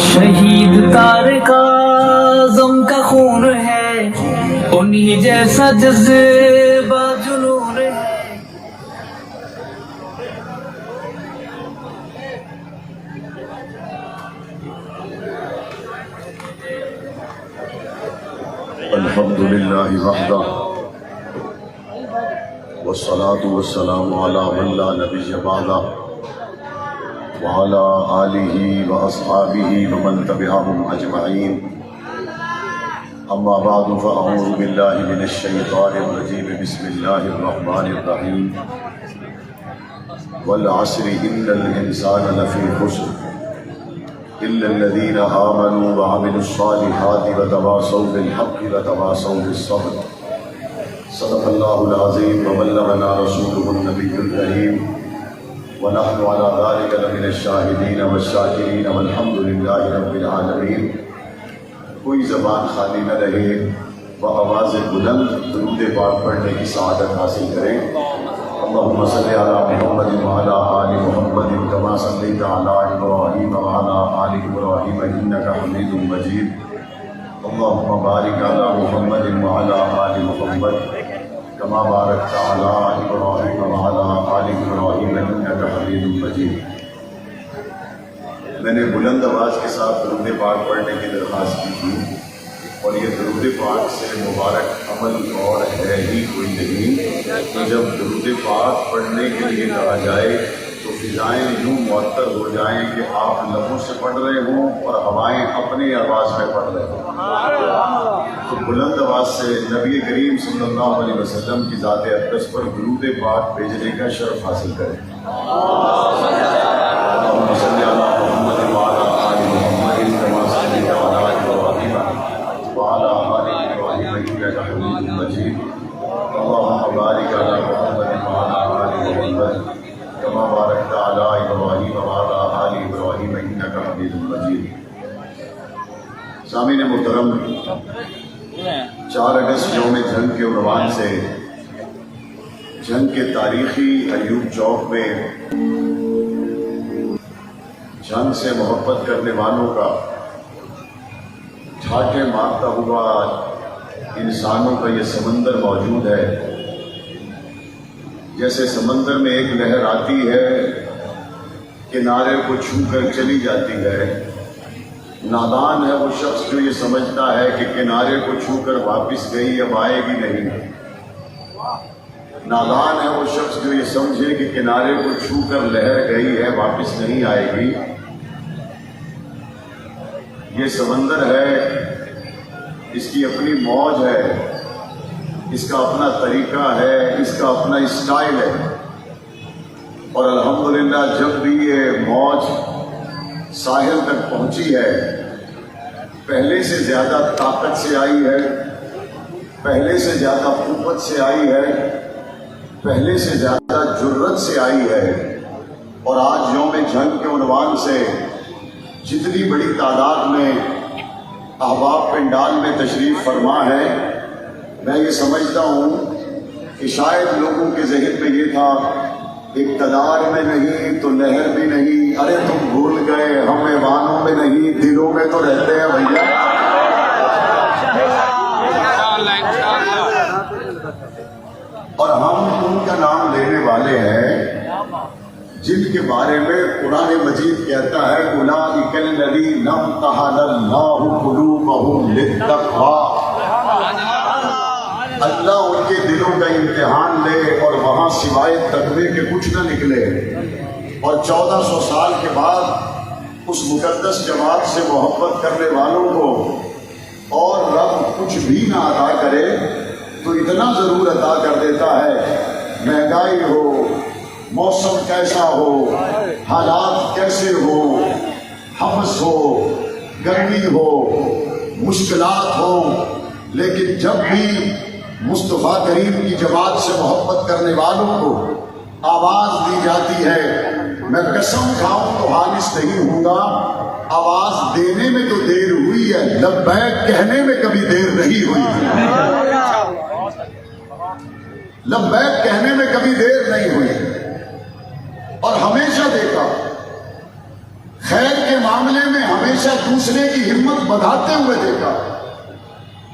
شہید تار کا زم کا خون ہے۔ انہی جیسا جذبہ جنون ہے۔ الحمد لله وحده والصلاة والسلام على من لا نبي بعده وعلى آله وأصحابه ومن تبعهم أجمعين. أما بعد، فأعوذ بالله من الشيطان الرجيم. بسم الله الرحمن الرحيم. والعصر، إن الإنسان لفي خسر. إلا الذين آمنوا وعملوا الصالحات وتواصوا بالحق وتواصوا بالصبر. صدق الله العظيم، وبلغنا رسوله النبي الكريم. ونحن على ذلك لمن الشاهدين والشاكرين والحمد لله رب العالمين. کوئی زبان خالی نہ رہے وہ آواز بلند، درود پاک پڑھنے کی سعادت حاصل کریں۔ اللهم صل على محمد وعلى آل محمد كما صليت على إبراهيم وعلى آل إبراهيم إنك حميد مجيد اللهم بارك على محمد وعلى آل محمد۔ كما باركت على إبراهيم وعلى آل إبراهيم إنك حميد مجيد. میں نے بلند آواز کے ساتھ درود پاک پڑھنے کی درخواست کی تھی اور یہ درود پاک سے مبارک عمل اور ہے ہی کوئی نہیں۔ جب درود پاک پڑھنے کے لیے کہا جائے فضائیں یوں معطر ہو جائیں کہ آپ لبوں سے پڑھ رہے ہوں اور ہوائیں اپنی آواز میں پڑھ رہے ہوں۔ تو بلند آواز سے نبی کریم صلی اللہ علیہ وسلم کی ذات اقدس پر درود پاک بھیجنے کا شرف حاصل کریں۔ كما باركت على إبراهيم وعلى آل إبراهيم إنك حميد مجيد. سامعین محترم، چار اگست یوم جنگ کے عنوان سے، جنگ کے تاریخی ایوب چوک میں، جنگ سے محبت کرنے والوں کا ٹھاٹے مارتا ہوا انسانوں کا یہ سمندر موجود ہے۔ جیسے سمندر میں ایک لہر آتی ہے، کنارے کو چھو کر چلی جاتی ہے۔ نادان ہے وہ شخص جو یہ سمجھتا ہے کہ کنارے کو چھو کر واپس گئی، اب آئے گی نہیں۔ نادان ہے وہ شخص جو یہ سمجھے کہ کنارے کو چھو کر لہر گئی ہے، واپس نہیں آئے گی۔ یہ سمندر ہے، اس کی اپنی موج ہے۔ اس کا اپنا طریقہ ہے، اس کا اپنا اسٹائل ہے۔ اور الحمدللہ جب بھی یہ موج ساحل تک پہنچی ہے، پہلے سے زیادہ طاقت سے آئی ہے، پہلے سے زیادہ قوت سے آئی ہے، پہلے سے زیادہ جرت سے آئی ہے۔ اور آج یوم جنگ کے عنوان سے جتنی بڑی تعداد میں احباب پنڈال میں تشریف فرما ہے میں یہ سمجھتا ہوں کہ شاید لوگوں کے ذہن میں یہ تھا، اقتدار میں نہیں تو لہر بھی نہیں، ارے تم بھول گئے، ہم ایوانوں میں نہیں، دلوں میں تو رہتے ہیں بھیا۔ اور ہم ان کا نام لینے والے ہیں، جن کے بارے میں قرآن مجید کہتا ہے اولئک الذین امتحن اللہ قلوبهم للتقوی. اللہ ان کے دلوں کا امتحان لے اور وہاں سوائے تقوی کے کچھ نہ نکلے۔ اور چودہ سو سال کے بعد اس مقدس جماعت سے محبت کرنے والوں کو اور رب کچھ بھی نہ ادا کرے تو اتنا ضرور عطا کر دیتا ہے۔ مہنگائی ہو، موسم کیسا ہو، حالات کیسے ہو حمس ہو، گرمی ہو، مشکلات ہو لیکن جب بھی مصطفیٰ کریم کی جماعت سے محبت کرنے والوں کو آواز دی جاتی ہے۔ میں قسم کھاؤں تو حالث نہیں ہوں گا۔ آواز دینے میں تو دیر ہوئی ہے، لبیک کہنے میں کبھی دیر نہیں ہوئی۔ لبیک کہنے میں کبھی دیر نہیں ہوئی۔ اور ہمیشہ دیکھا، خیر کے معاملے میں ہمیشہ دوسرے کی ہمت بڑھاتے ہوئے دیکھا۔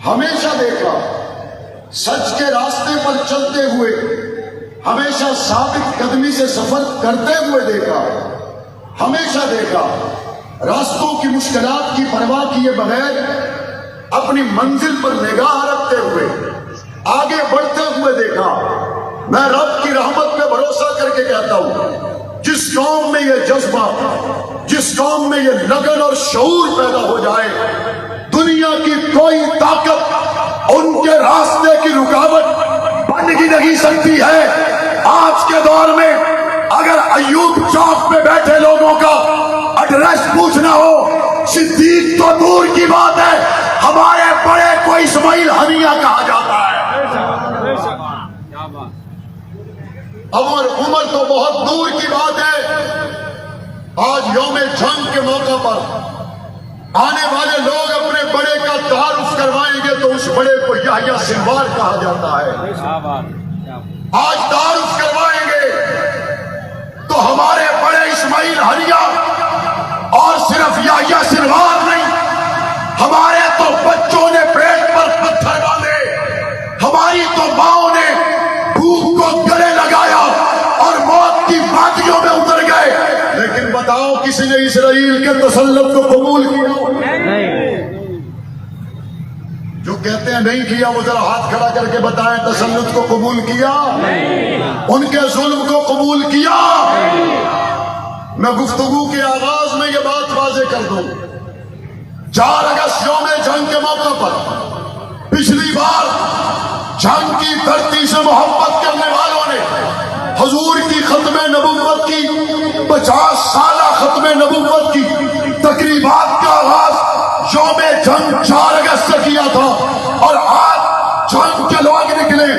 ہمیشہ دیکھا۔ سچ کے راستے پر چلتے ہوئے، ہمیشہ ثابت قدمی سے سفر کرتے ہوئے دیکھا۔ ہمیشہ دیکھا۔ راستوں کی مشکلات کی پرواہ کیے بغیر اپنی منزل پر نگاہ رکھتے ہوئے، آگے بڑھتے ہوئے دیکھا۔ میں رب کی رحمت پہ بھروسہ کر کے کہتا ہوں، جس قوم میں یہ جذبہ، جس قوم میں یہ لگن اور شعور پیدا ہو جائے، دنیا کی کوئی طاقت ان کے راستے کی رکاوٹ بن ہی نہیں سکتی ہے۔ آج کے دور میں اگر ایوب چوک پہ بیٹھے لوگوں کا ایڈریس پوچھنا ہو، صدیق تو دور کی بات ہے، ہمارے بڑے کو اسماعیل ہنیا کہا جاتا ہے۔ عمر عمر تو بہت دور کی بات ہے۔ آج یوم جنگ کے موقع پر آنے والے لوگ کا تعارف کروائیں گے تو اس بڑے کو یا سنوار کہا جاتا ہے۔ آج تعارف کروائیں گے تو ہمارے بڑے اسماعیل ہریا اور صرف یا سنوار نہیں ہمارے تو بچوں نے پیٹ پر پتھر ڈالے ہماری تو ماؤں نے بھوک کو گلے لگایا اور موت کی وادیوں میں اتر گئے۔ لیکن بتاؤ کسی نے اسرائیل کے تسلط کو قبول کیا؟ نہیں کیا، وہ ذرا ہاتھ کھڑا کر کے بتائیں، تسلط کو قبول کیا؟ ان کے ظلم کو قبول کیا؟ میں گفتگو کے آغاز میں یہ بات واضح کر دوں۔ چار اگست یوم جنگ کے موقع پر پچھلی بار جنگ کی دھرتی سے محبت کرنے والوں نے حضور کی ختم نبوت کی، پچاس سالہ ختم نبوت کی تقریبات کا آغاز یوم جنگ چار اگست سے کیا تھا۔ اور آج جنگ کے لوگ نکلے،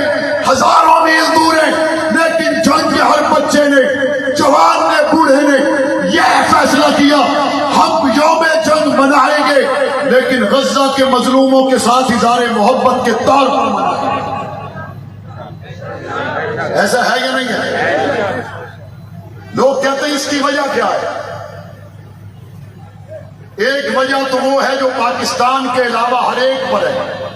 ہزاروں میل دور ہیں، لیکن جنگ کے ہر بچے نے، جوان نے، بوڑھے نے یہ فیصلہ کیا، ہم یوم جنگ منائیں گے، لیکن غزہ کے مظلوموں کے ساتھ اظہار محبت کے طور پر منائیں۔ گے ایسا ہے یا نہیں ہے؟ لوگ کہتے ہیں اس کی وجہ کیا ہے؟ ایک وجہ تو وہ ہے جو پاکستان کے علاوہ ہر ایک پر ہے۔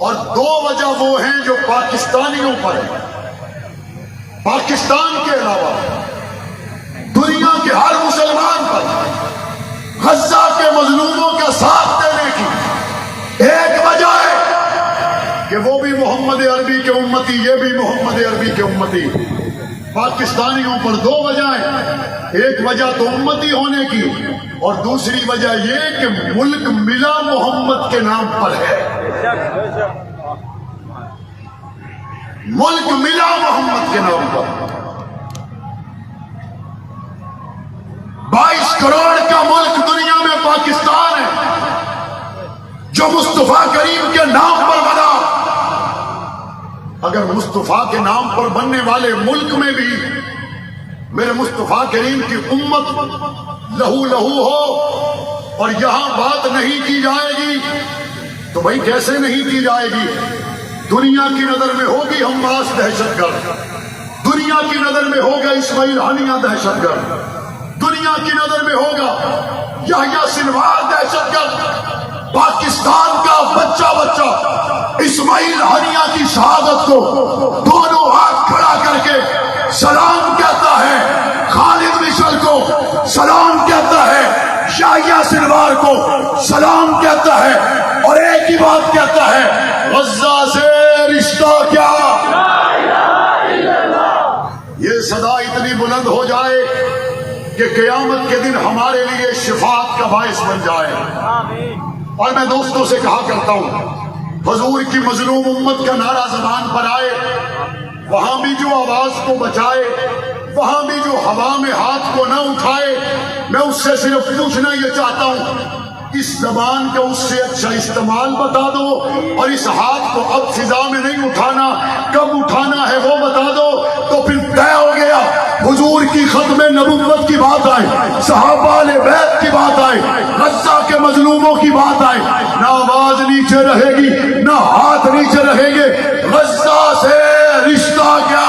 اور دو وجہ وہ ہیں جو پاکستانیوں پر ہے پاکستان کے علاوہ دنیا کے ہر مسلمان پر غزہ کے مظلوموں کا ساتھ دینے کی ایک وجہ ہے کہ وہ بھی محمد عربی کے امتی، یہ بھی محمد عربی کے امتی۔ پاکستانیوں پر دو وجہیں ایک وجہ تو امتی ہونے کی اور دوسری وجہ یہ کہ ملک ملا محمد کے نام پر ہے۔ ملک ملا محمد کے نام پر۔ بائیس کروڑ کا ملک دنیا میں پاکستان ہے، جو مصطفیٰ کریم کے نام پر بنا۔ اگر مصطفیٰ کے نام پر بننے والے ملک میں بھی میرے مصطفیٰ کریم کی امت لہو لہو ہو اور یہاں بات نہیں کی جائے گی تو بھائی کیسے نہیں کی جائے گی، دنیا کی نظر میں ہوگی ہماس دہشت گرد۔ دنیا کی نظر میں ہوگا اسماعیل ہانیہ دہشت گرد۔ دنیا کی نظر میں ہوگا یا سنوار دہشت گرد۔ پاکستان کا بچہ بچہ اسماعیل ہنیا کی شہادت کو دونوں ہاتھ کھڑا کر کے سلام کہتا ہے۔ خالد مشل کو سلام کہتا ہے۔ شاہیہ سنوار کو سلام کہتا ہے۔ اور ایک بات کہتا ہے، غزہ سے رشتہ کیا؟ یہ صدا اتنی بلند ہو جائے کہ قیامت کے دن ہمارے لیے شفاعت کا باعث بن جائے۔ اور میں دوستوں سے کہا کرتا ہوں، حضور کی مظلوم امت کا نعرہ زبان پر آئے، وہاں بھی جو آواز کو بچائے، وہاں بھی جو ہوا میں ہاتھ کو نہ اٹھائے، میں اس سے صرف پوچھنا یہ چاہتا ہوں اس زبان کا اس سے اچھا استعمال بتا دو اور اس ہاتھ کو اب فضا میں نہیں اٹھانا، کب اٹھانا ہے وہ بتا دو۔ تو پھر طے ہو گیا، حضور کی ختم نبوت کی بات آئے، صحابہ نے بیت کی بات آئے، غزہ کے مظلوموں کی بات آئے۔ نہ آواز نیچے رہے گی، نہ ہاتھ نیچے رہیں گے۔ غزہ سے رشتہ کیا؟